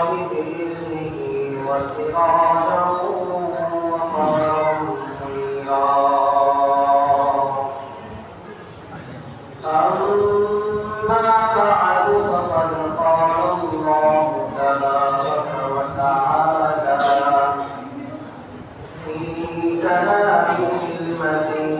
الله بإذنه وسراجا وقمرا منيرا أما بعد فقد قال الله تبارك وتعالى في كلامه المجيد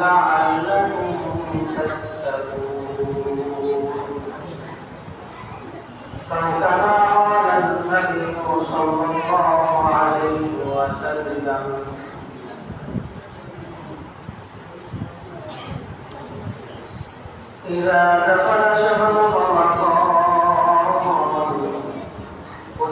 لعلكم تتقون فكما قال صلى الله عليه وسلم إذا دخل شهر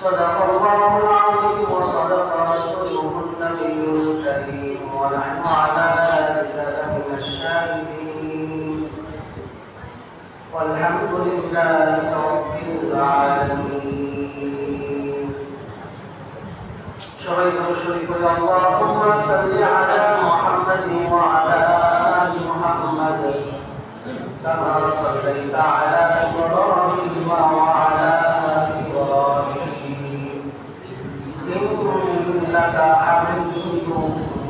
صدق الله العظيم وصدق رسوله النبي الكريم ونحن على ذلك لمن الشاهدين. والحمد لله رب العالمين. شريك اللهم صل على محمد وعلى آل محمد كما صليت على إبراهيم وعلى ال إبراهيم انك حميد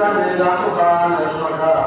জানে রাখবান সদা